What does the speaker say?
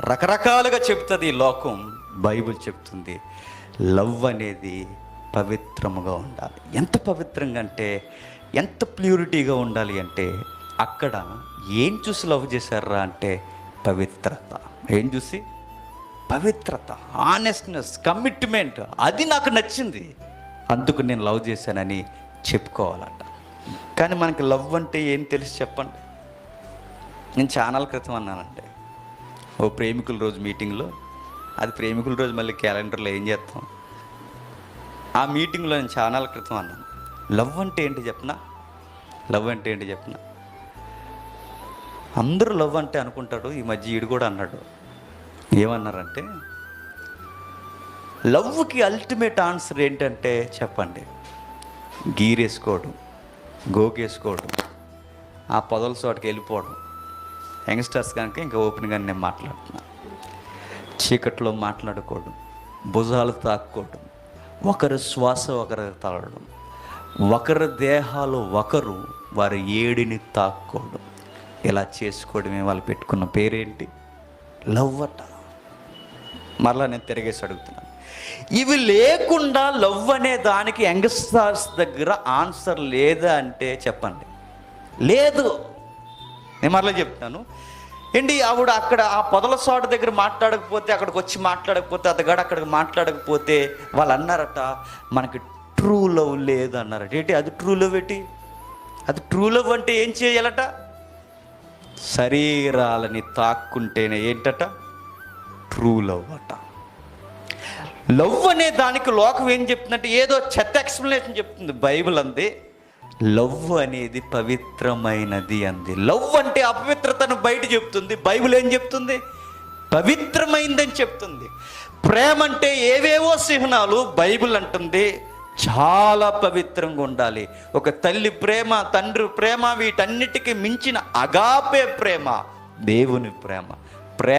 రకరకాలుగా చెప్తుంది ఈ లోకం. బైబిల్ చెప్తుంది లవ్ అనేది పవిత్రముగా ఉండాలి. ఎంత పవిత్రంగా అంటే ఎంత ప్యూరిటీగా ఉండాలి అంటే అక్కడ ఏం చూసి లవ్ చేశారా అంటే పవిత్రత. ఏం చూసి? పవిత్రత ఆనెస్ట్నెస్ కమిట్మెంట్ అది నాకు నచ్చింది. అందుకు నేను లవ్ చేశానని చెప్పుకోవాలంట. కానీ మనకి లవ్ అంటే ఏం తెలిసి చెప్పండి? నేను ఛానల్ క్రితం అన్నానండి. ఓ ప్రేమికుల రోజు మీటింగ్లో. అది ప్రేమికుల రోజు మళ్ళీ క్యాలెండర్లో ఏం చేస్తాం? ఆ మీటింగ్లో నేను చాలా క్రితం అన్నాను. లవ్ అంటే ఏంటి చెప్పనా? లవ్ అంటే ఏంటి చెప్పనా? అందరూ లవ్ అంటే అనుకుంటాడు ఈ మధ్య ఈడు కూడా అన్నాడు. ఏమన్నారంటే లవ్కి అల్టిమేట్ ఆన్సర్ ఏంటంటే చెప్పండి. గీరేసుకోవడం గోకేసుకోవడం ఆ పొదల చోటకి వెళ్ళిపోవడం. యంగ్స్టర్స్ కనుక ఇంకా ఓపెన్గా నేను మాట్లాడుతున్నా. చీకట్లో మాట్లాడుకోవడం భుజాలు తాక్కోవడం ఒకరి శ్వాస ఒకరి తలడం ఒకరి దేహాలు ఒకరు వారి ఏడిని తాక్కోవడం. ఇలా చేసుకోవడమే వాళ్ళు పెట్టుకున్న పేరేంటి? లవ్ అట. మరలా నేను తిరిగేసి అడుగుతున్నాను. ఇవి లేకుండా లవ్ అనే దానికి యంగ్స్టర్స్ దగ్గర ఆన్సర్ లేదా అంటే చెప్పండి. లేదు. నేను మరలా చెప్తాను. ఏంటి ఆవిడ అక్కడ ఆ పొదల చోట దగ్గర మాట్లాడకపోతే అక్కడికి వచ్చి మాట్లాడకపోతే అతగాడు అక్కడికి మాట్లాడకపోతే వాళ్ళు అన్నారట మనకి ట్రూ లవ్ లేదు అన్నారట. ఏంటి అది ట్రూ లవ్ ఏంటి? అది ట్రూ లవ్ అంటే ఏం చేయాలట? శరీరాలని తాక్కుంటేనే ఏంటట? ట్రూ లవ్ అట. లవ్ అనే దానికి లోకం ఏం చెప్తుందంటే ఏదో చెత్త ఎక్స్ప్లెనేషన్ చెప్తుంది బైబిల్ అంది. లవ్ అనేది పవిత్రమైనది అంది. లవ్ అంటే అపవిత్రతను బయట చెప్తుంది బైబిల్ ఏం చెప్తుంది? పవిత్రమైందని చెప్తుంది. ప్రేమ అంటే ఏవేవో చిహ్నాలు బైబిల్ అంటుంది చాలా పవిత్రంగా ఉండాలి. ఒక తల్లి ప్రేమ తండ్రి ప్రేమ వీటన్నిటికీ మించిన అగాపే ప్రేమ దేవుని ప్రేమ.